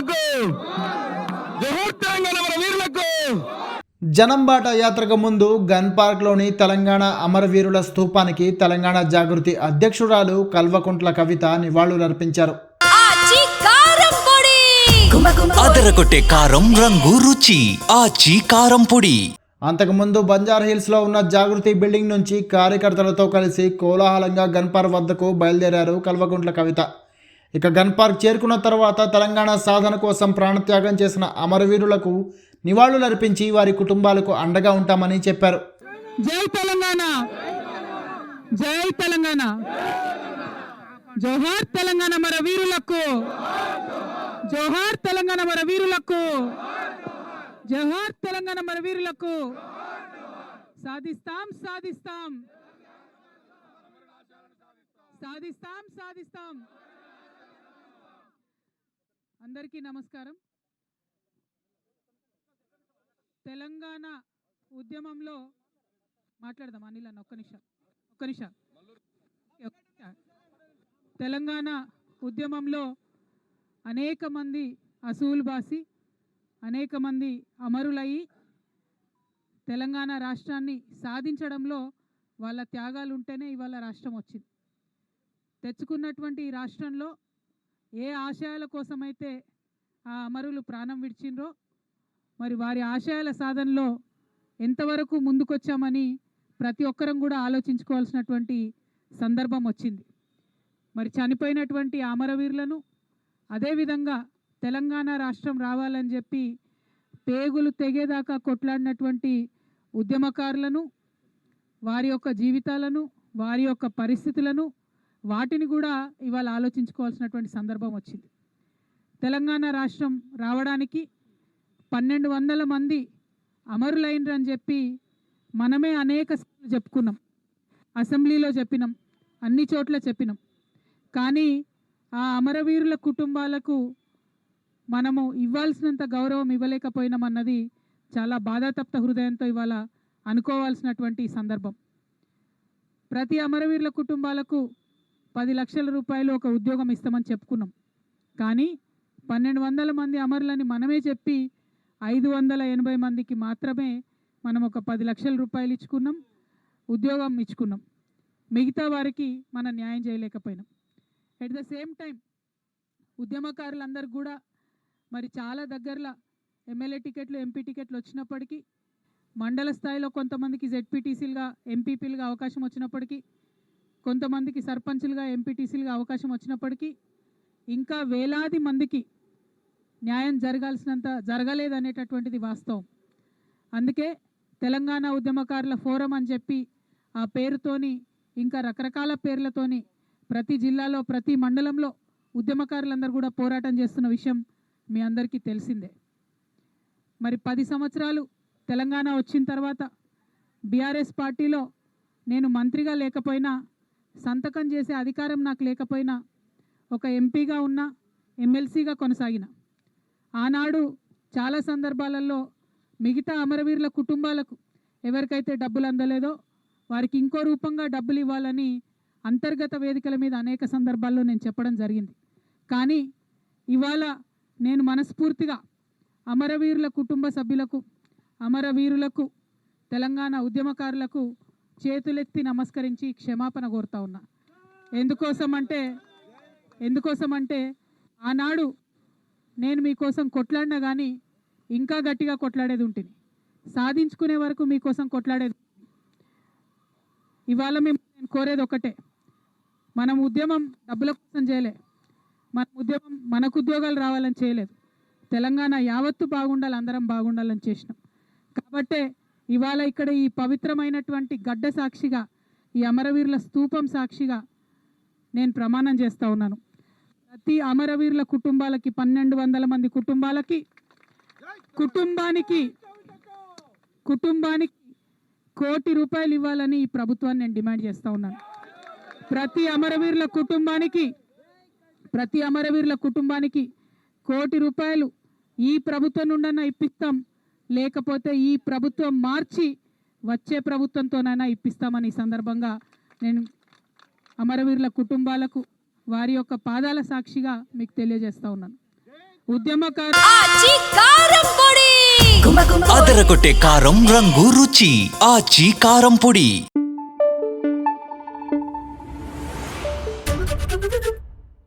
వీరులకు. జోహార్ తెలంగాణ మన వీరులకు జనంబాట యాత్రకు ముందు గన్ పార్క్లోని తెలంగాణ అమరవీరుల స్తూపానికి తెలంగాణ జాగృతి అధ్యక్షురాలు కల్వకుంట్ల కవిత నివాళులర్పించారు అదరగొట్టే కారం రంగు రుచి. ఆచి కారం పొడి. అంతకుముందు బంజారా హిల్స్లో ఉన్న జాగృతి బిల్డింగ్ నుంచి కార్యకర్తలతో కలిసి కోలాహలంగా గన్ పార్క్ వద్దకు బయలుదేరారు కల్వకుంట్ల కవిత. ఇక గన్ పార్క్ చేరుకున్న తర్వాత తెలంగాణ సాధన కోసం ప్రాణత్యాగం చేసిన అమరవీరులకు నివాళులర్పించి వారి కుటుంబాలకు అండగా ఉంటామని చెప్పారు. జై తెలంగాణ! జై తెలంగాణ! జోహార్ తెలంగాణ మన వీరులకు జోహార్ తెలంగాణ మన వీరులకు జోహార్ తెలంగాణ మన వీరులకు సాధిస్తాం సాధిస్తాం! సాధిస్తాం సాధిస్తాం! అందరికీ నమస్కారం. తెలంగాణ ఉద్యమంలో మాట్లాడదాం అనిల్ అన్న ఒక్క నిమిషం ఒక్క నిమిషం. తెలంగాణ ఉద్యమంలో అనేక మంది అసూలు బాసి అనేక మంది అమరులయ్యి తెలంగాణ రాష్ట్రాన్ని సాధించడంలో వాళ్ళ త్యాగాలు ఉంటేనే ఇవాళ రాష్ట్రం వచ్చింది. తెచ్చుకున్నటువంటి ఈ రాష్ట్రంలో ఏ ఆశయాల కోసమైతే ఆ అమరులు ప్రాణం విడిచిండ్రో మరి వారి ఆశయాల సాధనలో ఎంతవరకు ముందుకొచ్చామని ప్రతి ఒక్కరం కూడా ఆలోచించుకోవాల్సినటువంటి సందర్భం వచ్చింది. మరి చనిపోయినటువంటి అమరవీరులను అదేవిధంగా తెలంగాణ రాష్ట్రం రావాలని చెప్పి పేగులు తెగేదాకా కొట్లాడినటువంటి ఉద్యమకారులను వారి యొక్క జీవితాలను వారి యొక్క పరిస్థితులను వాటిని కూడా ఇవాళ ఆలోచించుకోవాల్సినటువంటి సందర్భం వచ్చింది. తెలంగాణ రాష్ట్రం రావడానికి పన్నెండు వందల మంది అమరులైనరని చెప్పి మనమే అనేక సార్లు చెప్పుకున్నాం. అసెంబ్లీలో చెప్పినాం అన్ని చోట్ల చెప్పినాం. కానీ ఆ అమరవీరుల కుటుంబాలకు మనము ఇవ్వాల్సినంత గౌరవం ఇవ్వలేకపోయినామన్నది చాలా బాధాతప్త హృదయంతో ఇవాళ అనుకోవాల్సినటువంటి సందర్భం. ప్రతి అమరవీరుల కుటుంబాలకు పది లక్షల రూపాయలు ఒక ఉద్యోగం ఇస్తామని చెప్పుకున్నాం. కానీ పన్నెండు వందల మంది అమరులని మనమే చెప్పి ఐదు వందల ఎనభై మందికి మాత్రమే మనం ఒక పది లక్షల రూపాయలు ఇచ్చుకున్నాం ఉద్యోగం ఇచ్చుకున్నాం. మిగతా వారికి మనం న్యాయం చేయలేకపోయినాం. ఎట్ ద సేమ్ టైం ఉద్యమకారులందరూ కూడా మరి చాలా దగ్గరలో ఎమ్మెల్యే టికెట్లు ఎంపీ టికెట్లు వచ్చినప్పటికీ మండల స్థాయిలో కొంతమందికి జెడ్పీటీసీలుగా ఎంపీపీలుగా అవకాశం వచ్చినప్పటికీ కొంతమందికి సర్పంచ్లుగా ఎంపీటీసీలుగా అవకాశం వచ్చినప్పటికీ ఇంకా వేలాది మందికి న్యాయం జరగాల్సినంత జరగలేదనేటటువంటిది వాస్తవం. అందుకే తెలంగాణ ఉద్యమకారుల ఫోరం అని చెప్పి ఆ పేరుతోని ఇంకా రకరకాల పేర్లతోని ప్రతి జిల్లాలో ప్రతి మండలంలో ఉద్యమకారులందరూ కూడా పోరాటం చేస్తున్న విషయం మీ అందరికీ తెలిసిందే. మరి పది సంవత్సరాలు తెలంగాణ వచ్చిన తర్వాత బీఆర్ఎస్ పార్టీలో నేను మంత్రిగా లేకపోయినా సంతకం చేసే అధికారం నాకు లేకపోయినా ఒక ఎంపీగా ఉన్న ఎమ్మెల్సీగా కొనసాగిన. ఆనాడు చాలా సందర్భాలలో మిగతా అమరవీరుల కుటుంబాలకు ఎవరికైతే డబ్బులు అందలేదో వారికి ఇంకో రూపంగా డబ్బులు ఇవ్వాలని అంతర్గత వేదికల మీద అనేక సందర్భాల్లో నేను చెప్పడం జరిగింది. కానీ ఇవాళ నేను మనస్ఫూర్తిగా అమరవీరుల కుటుంబ సభ్యులకు అమరవీరులకు తెలంగాణ ఉద్యమకారులకు చేతులెత్తి నమస్కరించి క్షమాపణ కోరుతా ఉన్నా. ఎందుకోసం అంటే ఎందుకోసం అంటే ఆనాడు నేను మీకోసం కొట్లాడినా కానీ ఇంకా గట్టిగా కొట్లాడేది ఉంటుంది సాధించుకునే వరకు మీకోసం కొట్లాడేది ఇవాళ మేము నేను కోరేది ఒకటే మనం ఉద్యమం డబ్బుల కోసం చేయలే. మన ఉద్యమం మనకు ఉద్యోగాలు రావాలని చేయలేదు. తెలంగాణ యావత్తు బాగుండాలి అందరం బాగుండాలని చేసినాం. కాబట్టే ఇవాళ ఇక్కడ ఈ పవిత్రమైనటువంటి గడ్డ సాక్షిగా ఈ అమరవీరుల స్తూపం సాక్షిగా నేను ప్రమాణం చేస్తూ ఉన్నాను. ప్రతి అమరవీరుల కుటుంబాలకి పన్నెండు వందల మంది కుటుంబాలకి కుటుంబానికి కుటుంబానికి కోటి రూపాయలు ఇవ్వాలని ఈ ప్రభుత్వాన్ని నేను డిమాండ్ చేస్తూ ఉన్నాను. ప్రతి అమరవీరుల కుటుంబానికి ప్రతి అమరవీరుల కుటుంబానికి కోటి రూపాయలు ఈ ప్రభుత్వం నుండన్నా ఇప్పిస్తాం. లేకపోతే ఈ ప్రభుత్వం మార్చి వచ్చే ప్రభుత్వంతోనైనా ఇప్పిస్తామని ఈ సందర్భంగా నేను అమరవీరుల కుటుంబాలకు వారి యొక్క పాదాల సాక్షిగా మీకు తెలియజేస్తా ఉన్నాను. ఉద్యమకారు కారం రంగు రుచి. ఆచి కారం పొడి.